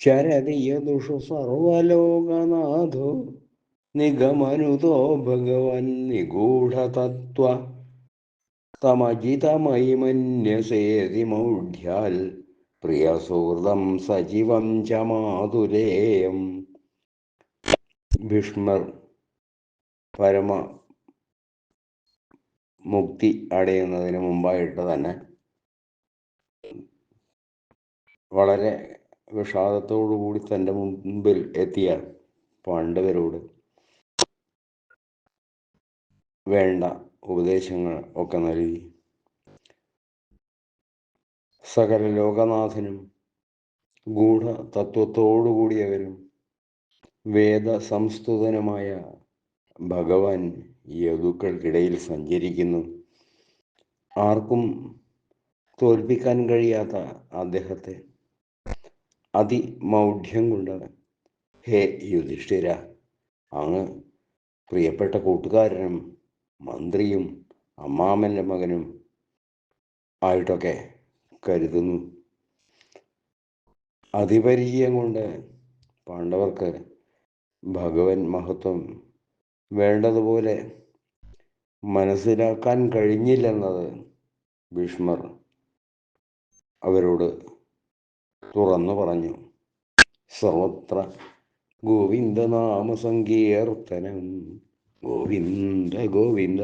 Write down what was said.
ചരതി യദുഷു സർവലോകനാഥോ നിഗമനുതോ ഭഗവൻ നിഗൂഢതത്വ. തമജിതമൈമന്യസേതി മൗഢ്യാൽ പ്രിയസുഹൃതം സജീവം ച മാതുരേയം ഭീഷ്മർ പരമ മുക്തി അടയുന്നതിന് മുമ്പായിട്ട് തന്നെ വളരെ വിഷാദത്തോടുകൂടി തന്റെ മുമ്പിൽ എത്തിയ പാണ്ഡവരോട് വേണ്ട ഉപദേശങ്ങൾ ഒക്കെ നൽകി. സകല ലോകനാഥനും ഗൂഢ തത്വത്തോടുകൂടിയവരും വേദ സംസ്തുതനുമായ ഭഗവാൻ യദുക്കൾക്കിടയിൽ സഞ്ചരിക്കുന്നു. ആർക്കും തോൽപ്പിക്കാൻ കഴിയാത്ത അദ്ദേഹത്തെ അതിമൗഢ്യം കൊണ്ടാണ് ഹേ യുധിഷ്ഠിര അങ്ങ് പ്രിയപ്പെട്ട കൂട്ടുകാരനും മന്ത്രിയും അമ്മാമന്റെ മകനും ആയിട്ടൊക്കെ കരുതുന്നു. അതിപരിചയം കൊണ്ട് പാണ്ഡവർക്ക് ഭഗവൻ മഹത്വം വേണ്ടതുപോലെ മനസ്സിലാക്കാൻ കഴിഞ്ഞില്ലെന്നത് ഭീഷ്മർ അവരോട് തുറന്നു പറഞ്ഞു. സർവത്ര സങ്കീർത്തനം ഗോവിന്ദ ഗോവിന്ദ